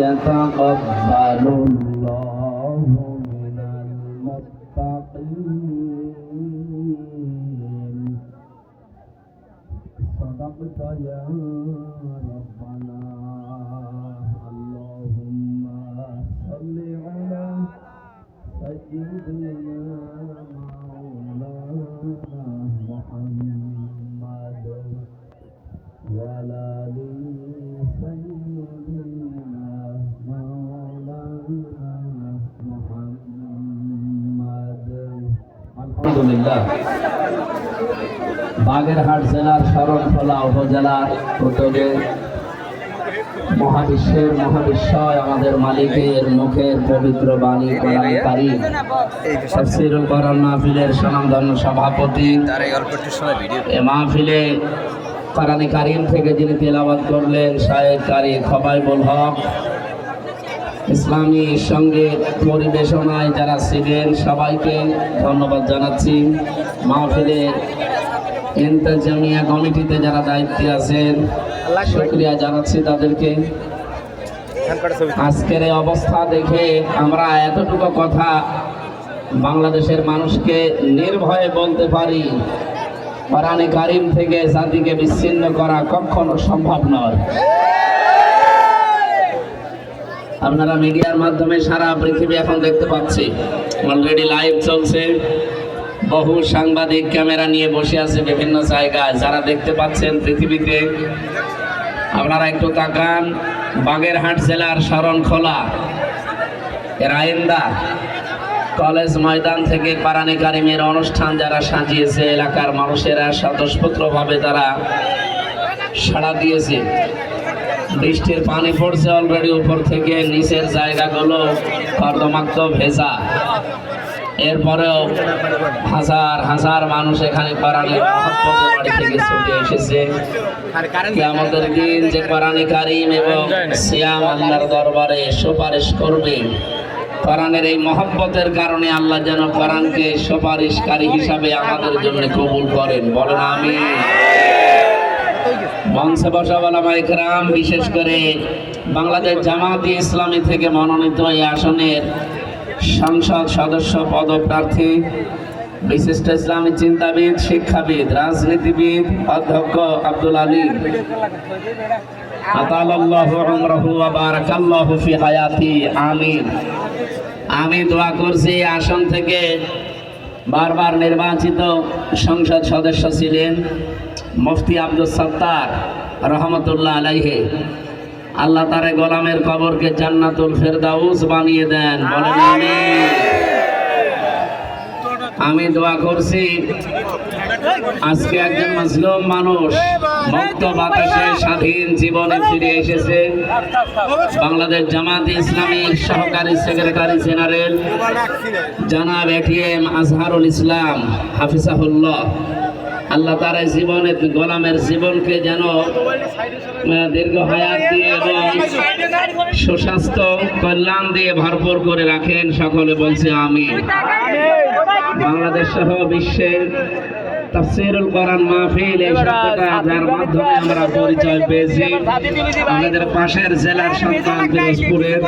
يتقبل আলহামদুলিল্লাহ। বাগেরহাট জেলার উপজেলার উদ্যোগে মহাবিশ্বের মহাবিশ্বয় আমাদের মালিকের মুখের পবিত্র বাণী মাহফিলের সভাপতি এ মাহফিলে কারিম থেকে যিনি তেলাবাদ করলেন সাহেব কারি খবাইবুল হক ইসলামী সংগীত পরিবেশনায় যারা ছিলেন, সবাইকে ধন্যবাদ জানাচ্ছি। মাহফিলে ইন্তেজামিয়া কমিটিতে যারা দায়িত্বে আছেন, শুক্রিয়া জানাচ্ছি তাদেরকে। আজকের এই অবস্থা দেখে আমরা এতটুকু কথা বাংলাদেশের মানুষকে নির্ভয়ে বলতে পারি, কোরআনে কারিম থেকে জাতিকে বিচ্ছিন্ন করা কখনো সম্ভব নয়। আপনারা মিডিয়ার মাধ্যমে সারা পৃথিবী এখন দেখতে পাচ্ছি। অলরেডি লাইভ চলছে। বহু সাংবাদিক ক্যামেরা নিয়ে বসে আছে বিভিন্ন জায়গায়। যারা দেখতে পাচ্ছেন পৃথিবীতে, আপনারা একটু তাকান। বাগেরহাট জেলার শরণখোলা। রায়েন্দা কলেজ ময়দান থেকে পারানি কারিমের অনুষ্ঠান যারা সাজিয়েছে, এলাকার মানুষেরা স্বতঃস্ফূর্তভাবে তারা সাড়া দিয়েছে। বৃষ্টির পানি পড়ছে অলরেডি উপর থেকে, নিচের জায়গাগুলো কর্দমাক্ত, ভেজা। এরপরেও হাজার হাজার মানুষ এখানে মহব্বতের বাড়ি থেকে ছুটে এসেছে। আমাদের দিন যে কোরআনে কারিম এবং সিয়াম আল্লাহর দরবারে সুপারিশ করবে কোরআনের এই মহব্বতের কারণে আল্লাহ যেন কোরআনকে সুপারিশকারী হিসাবে আমাদের জন্য কবুল করেন। বলেন আমি মঞ্চে বসা ওলামা বিশেষ করে বাংলাদেশ জামাতি ইসলামী থেকে মনোনীত এই আসনের সংসদ সদস্য, পদপ্রার্থী, বিশিষ্ট ইসলামী চিন্তাবিদ, শিক্ষাবিদ, রাজনীতিবিদ, অধ্যক্ষ আব্দুল আলী। আমি দোয়া করছি আসন থেকে বারবার নির্বাচিত সংসদ সদস্য ছিলেন মুফতি আব্দুল সত্তার রহমতুল্লাহ আলাইহে, আল্লাহ তারে গোলামের কবরকে জান্নাতুল ফেরদাউস বানিয়ে দেন। আমি দোয়া করছি, আজকে একজন মুসলিম মানুষ মুক্ত বাতাসে স্বাধীন জীবনে ফিরে এসেছে। বাংলাদেশ জামাত ইসলামী সহকারী সেক্রেটারি জেনারেল জানাব এটিএম আজহারুল ইসলাম হাফিজাহুল্লাহ। আল্লাহ তার জীবনে গোলামের জীবনকে যেন দীর্ঘ হায়াত দিয়ে এবং সুস্বাস্থ্য, কল্যাণ দিয়ে ভরপুর করে রাখেন সকলে বলছে আমি বাংলাদেশ সহ বিশ্বের তাফসীরুল কোরআন মাহফিল এই শব্দটা যার মাধ্যমে আমরা পরিচয় পেয়েছি। আমাদের পাশের জেলার সন্তান পিরোজপুরের